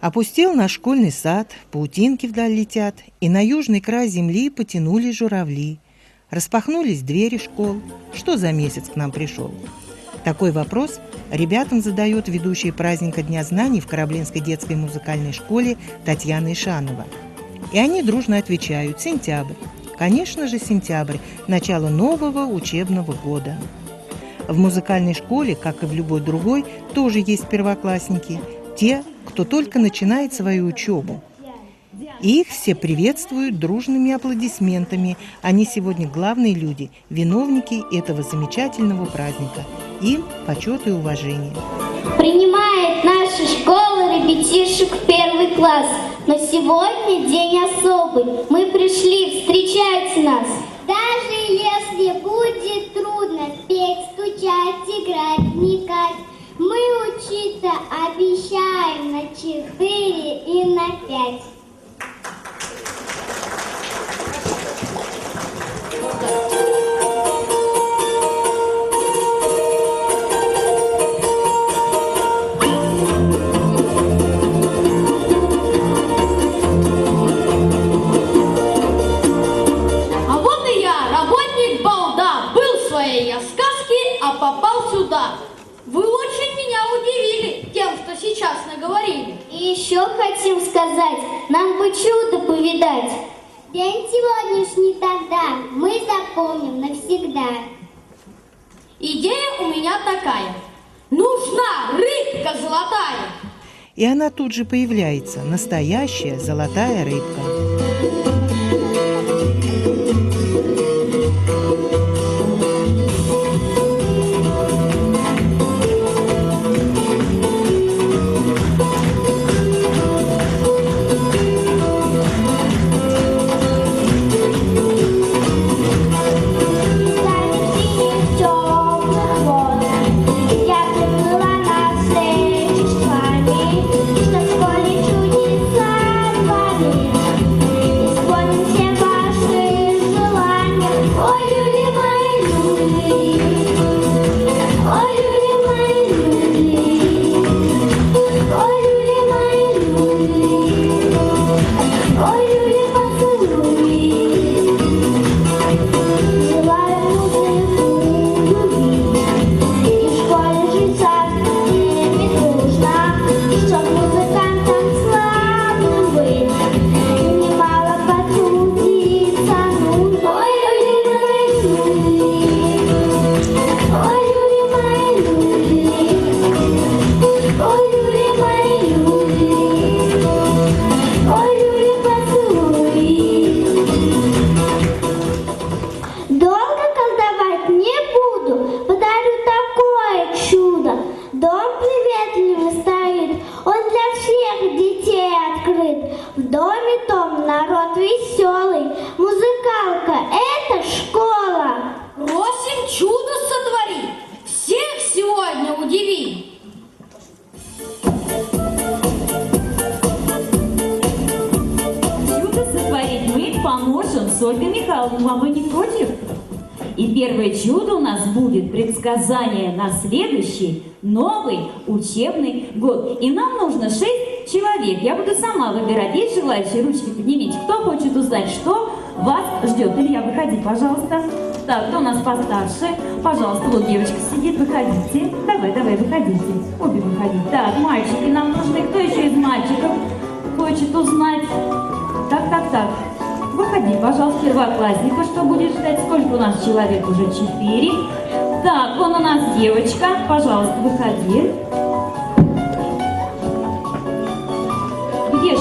Опустел наш школьный сад, паутинки вдаль летят, и на южный край земли потянули журавли. Распахнулись двери школ. Что за месяц к нам пришел? Такой вопрос ребятам задает ведущая праздника Дня знаний в Кораблинской детской музыкальной школе Татьяна Ишанова. И они дружно отвечают «Сентябрь». Конечно же, сентябрь – начало нового учебного года. В музыкальной школе, как и в любой другой, тоже есть первоклассники, те, кто только начинает свою учебу. И их все приветствуют дружными аплодисментами. Они сегодня главные люди, виновники этого замечательного праздника. Им почет и уважение. Принимает наша школа ребятишек в первый класс. Но сегодня день особый. Мы пришли, встречайте нас. Даже если будет трудно петь, стучать, играть, вникать, мы учиться обещаем на 4 и на 5. Хотим сказать, нам бы чудо повидать. День сегодняшний тогда мы запомним навсегда. Идея у меня такая. Нужна рыбка золотая. И она тут же появляется, настоящая золотая рыбка. Всех детей открыт. В доме том народ веселый, музыкалка — это школа. Просим чудо сотвори. Всех сегодня удиви. Чудо сотворить мы поможем с Ольгой Михайловной. Мама не против? И первое чудо у нас будет предсказание на следующий новый учебный год. И нам нужно шесть человек. Я буду сама выбирать. Есть желающие? Ручки поднимите. Кто хочет узнать, что вас ждет? Илья, выходи, пожалуйста. Так, кто у нас постарше? Пожалуйста, вот девочка сидит, выходите. Давай, давай, выходите. Обе выходите. Так, мальчики нам нужны. Кто еще из мальчиков хочет узнать? Так, так, так. Выходи, пожалуйста, первоклассника, что будет ждать. Сколько у нас человек? Уже четыре. Так, вон у нас девочка. Пожалуйста, выходи.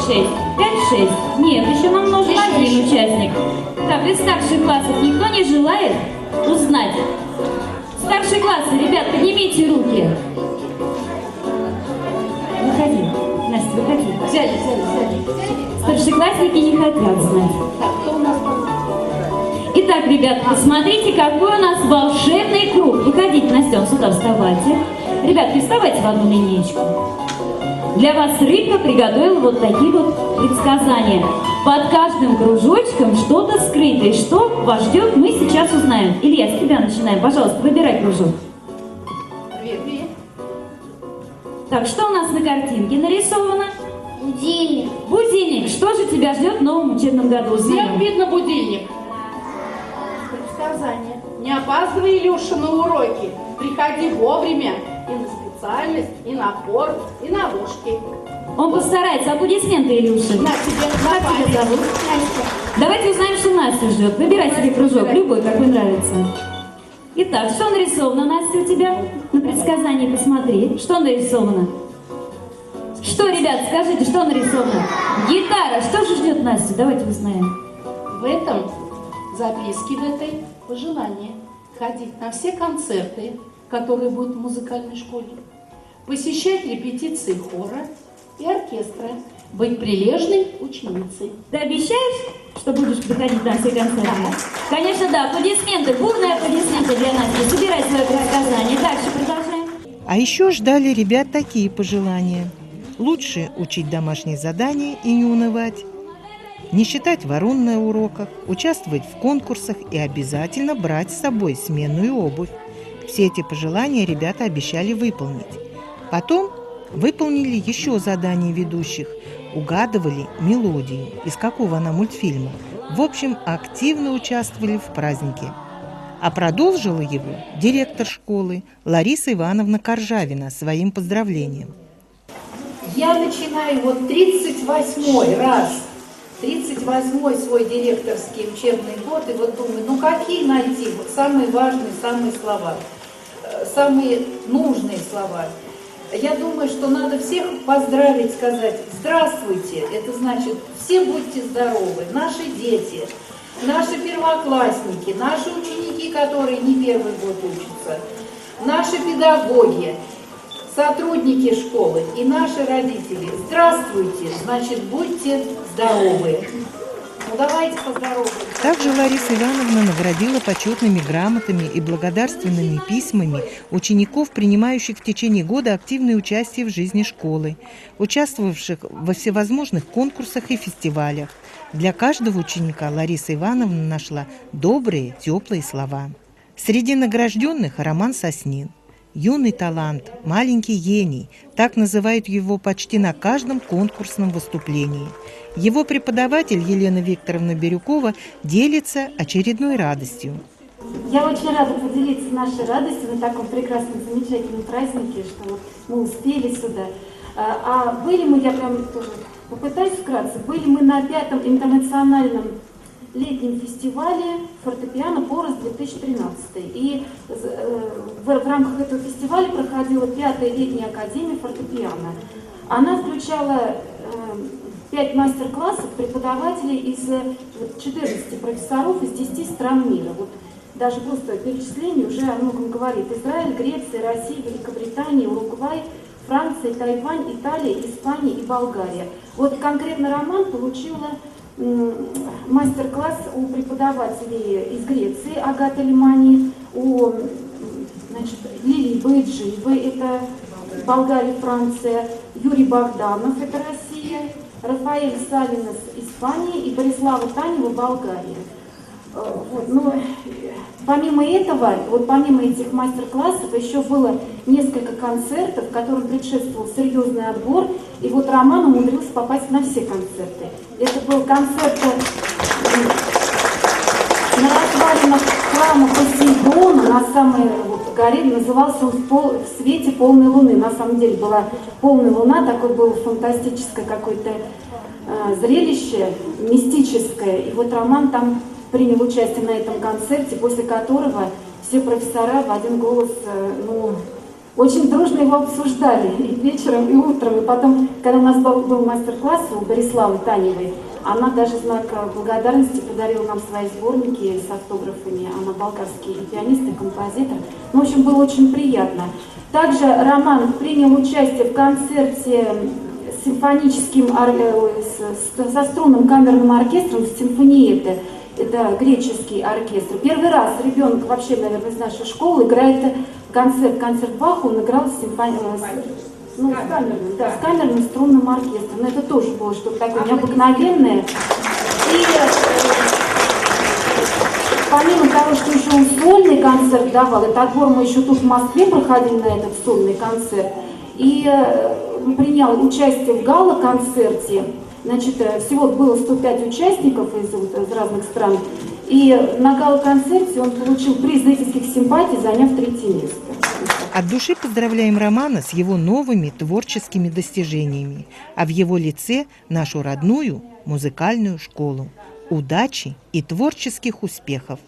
Где шесть? Пять, шесть. Нет, еще нам нужен один участник. Так, из старших классов никто не желает узнать? Старшие классы, ребят, поднимите руки. Выходи. Настя, выходи. Сядь, сядь, сядь. Старшеклассники не хотят знать. Итак, ребят, посмотрите, какой у нас волшебный круг. Выходите, Настя, сюда вставайте. Ребят, вставайте в одну линейку. Для вас рыбка приготовила вот такие вот предсказания. Под каждым кружочком что-то скрыто. И что вас ждет, мы сейчас узнаем. Илья, с тебя начинаем. Пожалуйста, выбирай кружок. Привет, привет. Так, что у нас на картинке нарисовано? будильник. Что же тебя ждет в новом учебном году? Всем Узнаем. видно будильник. Предсказание. Не опаздывай, Илюша, на уроки. Приходи вовремя и на специальность, и на хор, и на ложки. Он постарается. Аплодисменты, Илюша. На тебе, на Как тебя зовут? Давайте узнаем, что Настя ждет. Выбирай себе кружок, любой, какой нравится. Итак, что нарисовано, Настя, у тебя? На предсказании посмотри. Что нарисовано? Что, ребят, скажите, что нарисовано? Гитара. Что же ждет Настю? Давайте узнаем. В этом записке, в этой пожелание ходить на все концерты, которые будут в музыкальной школе, посещать репетиции хора и оркестра, быть прилежной ученицей. Ты обещаешь, что будешь приходить на все концерты? Конечно, да. Аплодисменты, бурные аплодисменты для Насти. Собирай свое предсказание. Дальше продолжаем. А еще ждали ребят такие пожелания. Лучше учить домашние задания и не унывать. Не считать ворон на уроках, участвовать в конкурсах и обязательно брать с собой сменную обувь. Все эти пожелания ребята обещали выполнить. Потом выполнили еще задания ведущих, угадывали мелодию, из какого она мультфильма. В общем, активно участвовали в празднике. А продолжила его директор школы Лариса Ивановна Коржавина своим поздравлением. Я начинаю вот 38-й раз, 38-й свой директорский учебный год, и вот думаю, ну какие найти вот самые важные, самые слова, самые нужные слова. Я думаю, что надо всех поздравить, сказать «Здравствуйте!» Это значит «Все будьте здоровы!» Наши дети, наши первоклассники, наши ученики, которые не первый год учатся, наши педагоги, сотрудники школы и наши родители. Здравствуйте, значит, будьте здоровы. Давайте поздороваемся. Также Лариса Ивановна наградила почетными грамотами и благодарственными письмами учеников, принимающих в течение года активное участие в жизни школы, участвовавших во всевозможных конкурсах и фестивалях. Для каждого ученика Лариса Ивановна нашла добрые, теплые слова. Среди награжденных Роман Соснин. Юный талант, маленький гений, так называют его почти на каждом конкурсном выступлении. Его преподаватель Елена Викторовна Бирюкова делится очередной радостью. Я очень рада поделиться нашей радостью на таком прекрасном, замечательном празднике, что мы успели сюда. А а были мы, я прям тоже попытаюсь вкратце, были мы на пятом интернациональном летнем фестивале фортепиано Порос 2013. И э, в, рамках этого фестиваля проходила пятая летняя академия фортепиано. Она включала э, пять мастер-классов преподавателей из э, вот 14 профессоров из 10 стран мира. Вот даже просто перечисление уже о многом говорит. Израиль, Греция, Россия, Великобритания, Уругвай, Франция, Тайвань, Италия, Испания и Болгария. Вот конкретно Роман получила мастер-класс у преподавателей из Греции Агата Лимани, у значит, Лилии Бейджиевой, это Болгария, Франция, Юрий Богданов, это Россия, Рафаэль Салинас, Испания и Борислава Танева, Болгария. Э, Вот, ну, помимо этого, вот помимо этих мастер-классов, еще было несколько концертов, которым предшествовал серьезный отбор, и вот Роман умудрился попасть на все концерты. Это был концерт э, на развалинах храма Посейдона, на самой вот, горе, назывался он в, пол- в свете полной луны. На самом деле была полная луна, такое было фантастическое какое-то э, зрелище, мистическое. И вот Роман там принял участие на этом концерте, после которого все профессора в один голос, э, ну, очень дружно его обсуждали и вечером, и утром. И потом, когда у нас был, был мастер-класс у Бориславы Таневой, она даже знак э, благодарности подарила нам свои сборники с автографами. Она болгарский и пианист, и композитор. Ну, в общем, было очень приятно. Также Роман принял участие в концерте с симфоническим, э, с- с- со струнным камерным оркестром в симфониете. Это греческий оркестр. Первый раз ребенок вообще, наверное, из нашей школы играет концерт, концерт Баха, он играл с симфонией. Ну, с камерным, да, с камерным струнным оркестром. Но это тоже было что-то такое необыкновенное. И э, помимо того, что еще он сольный концерт давал, этот отбор мы еще тут в Москве проходили на этот сольный концерт, и э, принял участие в гала-концерте Значит, э, всего было 105 участников из, из разных стран. И на гала-концерте он получил приз зрительских симпатий, заняв третье место. От души поздравляем Романа с его новыми творческими достижениями, а в его лице нашу родную музыкальную школу. Удачи и творческих успехов!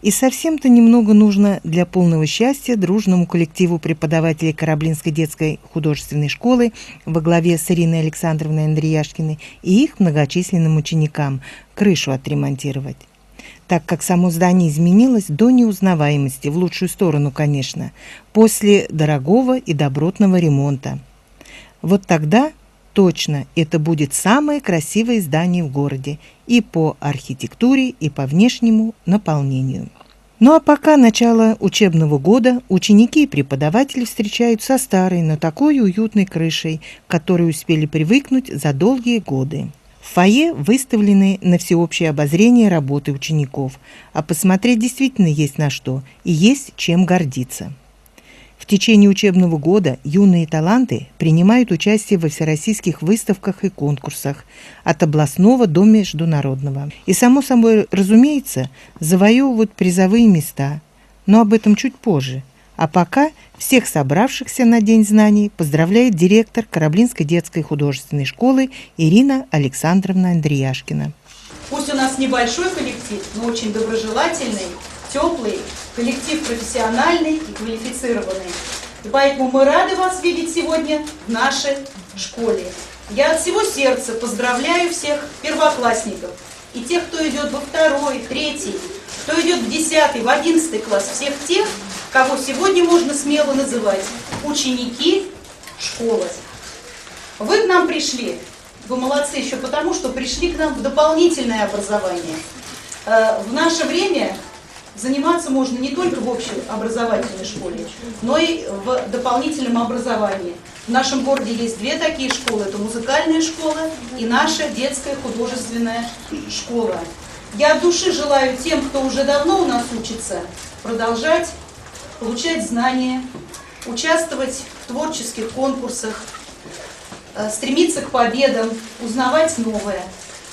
И совсем-то немного нужно для полного счастья дружному коллективу преподавателей Кораблинской детской художественной школы во главе с Ириной Александровной Андреяшкиной и их многочисленным ученикам крышу отремонтировать. Так как само здание изменилось до неузнаваемости, в лучшую сторону, конечно, после дорогого и добротного ремонта. Вот тогда точно это будет самое красивое здание в городе и по архитектуре, и по внешнему наполнению. Ну а пока начало учебного года ученики и преподаватели встречают со старой, но такой уютной крышей, к которой успели привыкнуть за долгие годы. В фойе выставлены на всеобщее обозрение работы учеников, а посмотреть действительно есть на что и есть чем гордиться. В течение учебного года юные таланты принимают участие во всероссийских выставках и конкурсах от областного до международного. И, само собой, разумеется, завоевывают призовые места, но об этом чуть позже. А пока всех собравшихся на День знаний поздравляет директор Кораблинской детской художественной школы Ирина Александровна Андреяшкина. Пусть у нас небольшой коллектив, но очень доброжелательный, теплый, коллектив профессиональный и квалифицированный. И поэтому мы рады вас видеть сегодня в нашей школе. Я от всего сердца поздравляю всех первоклассников и тех, кто идет во второй, третий, кто идет в десятый, в одиннадцатый класс, всех тех, кого сегодня можно смело называть ученики школы. Вы к нам пришли, вы молодцы еще потому, что пришли к нам в дополнительное образование. Э, в наше время заниматься можно не только в общеобразовательной школе, но и в дополнительном образовании. В нашем городе есть две такие школы. Это музыкальная школа и наша детская художественная школа. Я от души желаю тем, кто уже давно у нас учится, продолжать получать знания, участвовать в творческих конкурсах, э, стремиться к победам, узнавать новое.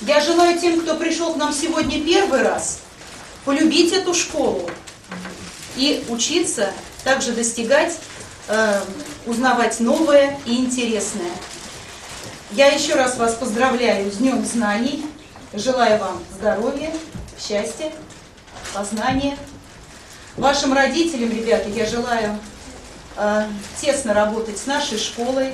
Я желаю тем, кто пришел к нам сегодня первый раз – полюбить эту школу и учиться также достигать, э, узнавать новое и интересное. Я еще раз вас поздравляю с Днем Знаний. Желаю вам здоровья, счастья, познания. Вашим родителям, ребята, я желаю э, тесно работать с нашей школой,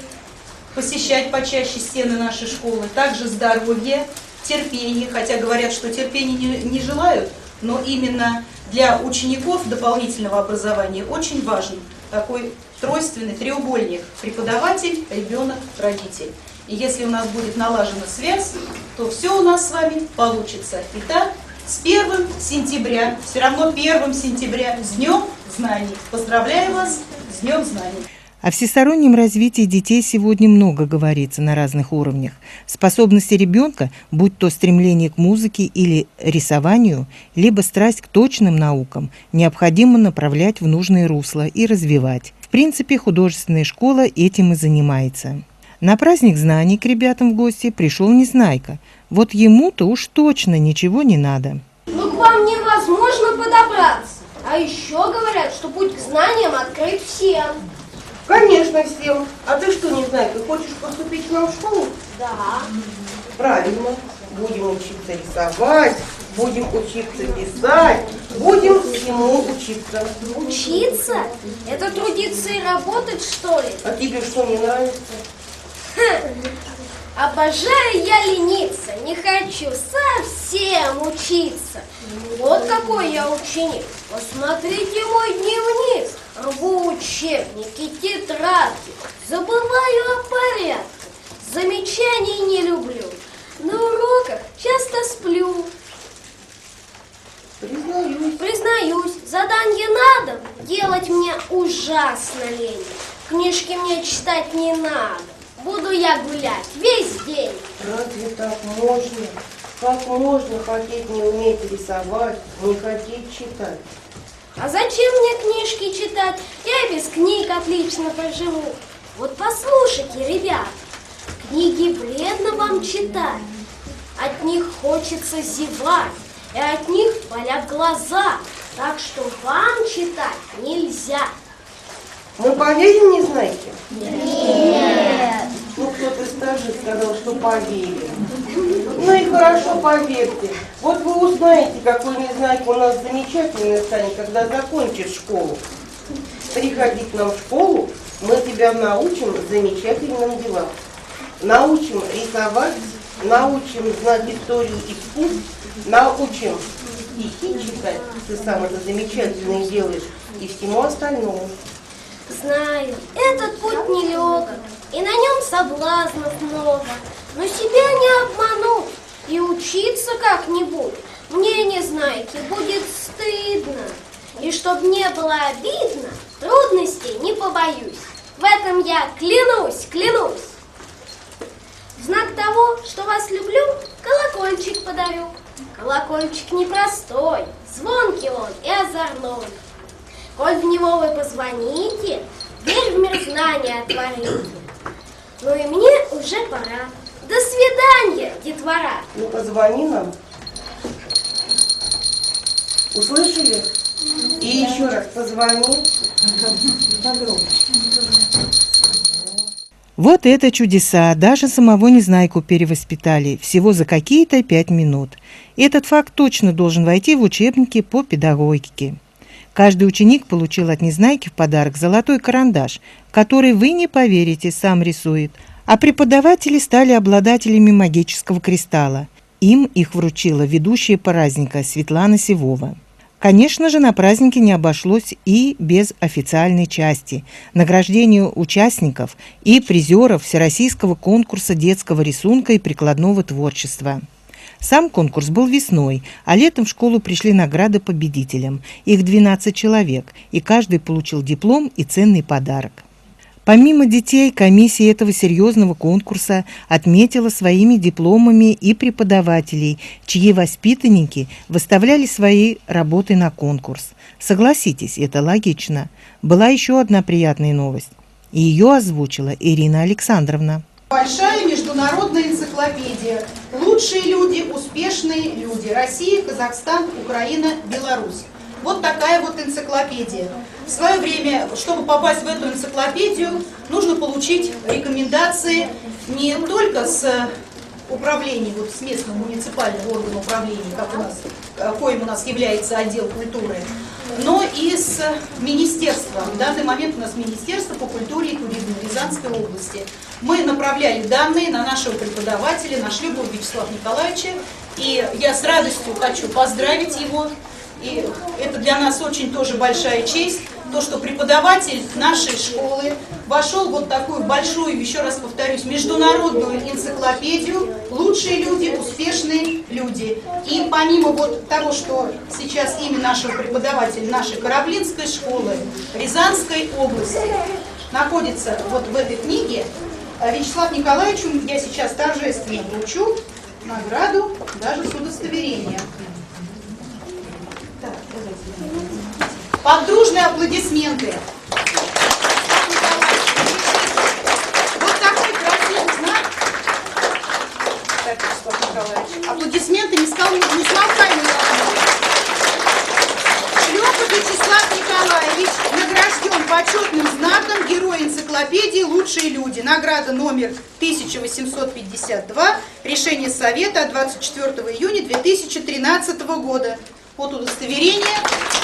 посещать почаще стены нашей школы, также здоровья, терпения, хотя говорят, что терпения не, не желают, но именно для учеников дополнительного образования очень важен такой тройственный треугольник преподаватель, ребенок, родитель. И если у нас будет налажена связь, то все у нас с вами получится. Итак, с 1 сентября, все равно 1 сентября, с Днем Знаний. Поздравляю вас с Днем Знаний. О всестороннем развитии детей сегодня много говорится на разных уровнях. Способности ребенка, будь то стремление к музыке или рисованию, либо страсть к точным наукам, необходимо направлять в нужное русло и развивать. В принципе, художественная школа этим и занимается. На праздник знаний к ребятам в гости пришел Незнайка. Вот ему-то уж точно ничего не надо. Ну, к вам невозможно подобраться. А еще говорят, что путь к знаниям открыт всем. Конечно, всем. А ты что, не знаешь, ты хочешь поступить к нам в школу? Да. Правильно. Будем учиться рисовать, будем учиться писать, будем всему учиться. Учиться? Это трудиться и работать, что ли? А тебе что, не нравится? Хм. Обожаю я лениться, не хочу совсем учиться. Вот какой я ученик. Посмотрите мой дневник. Рву учебники, тетрадки, забываю о порядке. Замечаний не люблю. На уроках часто сплю. Признаюсь. Признаюсь, задание надо, делать мне ужасно лень. Книжки мне читать не надо. Буду я гулять весь день. Разве так можно? Как можно хотеть не уметь рисовать, не хотеть читать? А зачем мне книжки читать? Я и без книг отлично проживу. Вот послушайте, ребят, Книги вредно вам читать. От них хочется зевать, и от них болят глаза. Так что вам читать нельзя. Мы поверим Незнайке? Нет. Ну, кто-то скажет, сказал, что поверим. Ну и хорошо, поверьте. Вот вы узнаете, какой Незнайка у нас замечательный станет, когда закончит школу. Приходи к нам в школу, мы тебя научим замечательным делам. Научим рисовать, научим знать историю искусств, научим стихи читать, ты сам это замечательно делаешь, и всему остальному. Знаю, этот путь нелегок, и на нем соблазнов много. Но себя не обмануть и учиться как-нибудь мне, не знаете, будет стыдно. И чтоб не было обидно, трудностей не побоюсь. В этом я клянусь, клянусь. В знак того, что вас люблю, колокольчик подарю. Колокольчик непростой, звонкий он и озорной. Коль в него вы позвоните, дверь в мир знания отворите. Ну и мне уже пора. До свидания, детвора. Ну, позвони нам. Услышали? И еще раз позвони. Вот это чудеса! Даже самого Незнайку перевоспитали всего за какие-то пять минут. И этот факт точно должен войти в учебники по педагогике. Каждый ученик получил от Незнайки в подарок золотой карандаш, который, вы не поверите, сам рисует. А преподаватели стали обладателями магического кристалла. Им их вручила ведущая праздника Светлана Сивова. Конечно же, на празднике не обошлось и без официальной части – награждению участников и призеров Всероссийского конкурса детского рисунка и прикладного творчества. Сам конкурс был весной, а летом в школу пришли награды победителям. Их 12 человек, и каждый получил диплом и ценный подарок. Помимо детей, комиссия этого серьезного конкурса отметила своими дипломами и преподавателей, чьи воспитанники выставляли свои работы на конкурс. Согласитесь, это логично. Была еще одна приятная новость. Ее озвучила Ирина Александровна. Большая международная энциклопедия. Лучшие люди, успешные люди. Россия, Казахстан, Украина, Беларусь. Вот такая вот энциклопедия. В свое время, чтобы попасть в эту энциклопедию, нужно получить рекомендации не только с управления, вот с местного муниципального органа управления, как у нас, э, коим у нас является отдел культуры, но и с министерства. В данный момент у нас Министерство по культуре и туризму Рязанской области. Мы направляли данные на нашего преподавателя, на Шлюбова Вячеслава Николаевича, и я с радостью хочу поздравить его и это для нас очень тоже большая честь, то, что преподаватель нашей школы вошел вот такую большую, еще раз повторюсь, международную энциклопедию «Лучшие люди, успешные люди». И помимо вот того, что сейчас имя нашего преподавателя нашей Кораблинской школы Рязанской области находится вот в этой книге, Вячеслав Николаевичу я сейчас торжественно вручу награду даже с удостоверением. Под дружные аплодисменты. Вот такой красивый знак. Так, Вячеслав Николаевич. Аплодисменты не, скал, не Вячеслав Николаевич награжден почетным знаком Герой энциклопедии «Лучшие люди». Награда номер 1852. Решение Совета от 24 июня 2013 года. Вот удостоверение.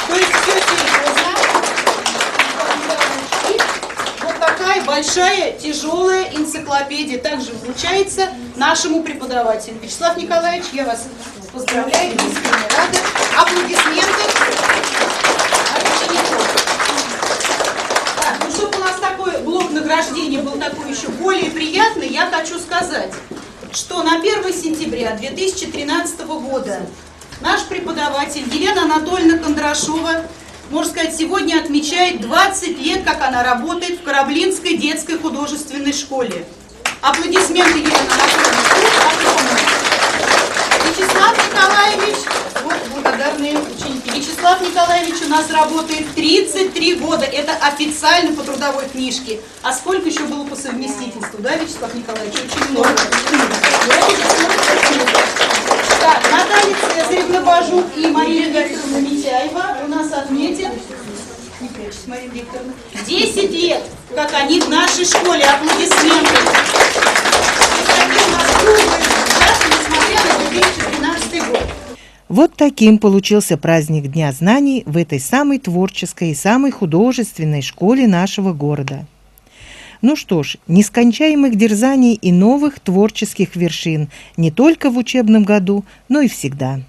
То есть. Вот такая большая, тяжелая энциклопедия также вручается нашему преподавателю. Вячеслав Николаевич, я вас поздравляю, искренне рада. Аплодисменты. Так, ну, чтобы у нас такой блок награждения был такой еще более приятный, я хочу сказать, что на 1 сентября 2013 года Наш преподаватель Елена Анатольевна Кондрашова, можно сказать, сегодня отмечает 20 лет, как она работает в Кораблинской детской художественной школе. Аплодисменты Елены Анатольевне. Вячеслав Николаевич, вот благодарные ученики. Вячеслав Николаевичу у нас работает 33 года. Это официально по трудовой книжке. А сколько еще было по совместительству, да, Вячеслав Николаевич? Очень много. Так, Наталья Цезаревна Бажук и Мария Викторовна Митяева у нас отметят не прячьтесь, Мария Викторовна. 10 лет, как они в нашей школе. Аплодисменты. И такие у нас круглые результаты, несмотря на 2013 год. Вот таким получился праздник Дня знаний в этой самой творческой и самой художественной школе нашего города. Ну что ж, нескончаемых дерзаний и новых творческих вершин не только в учебном году, но и всегда.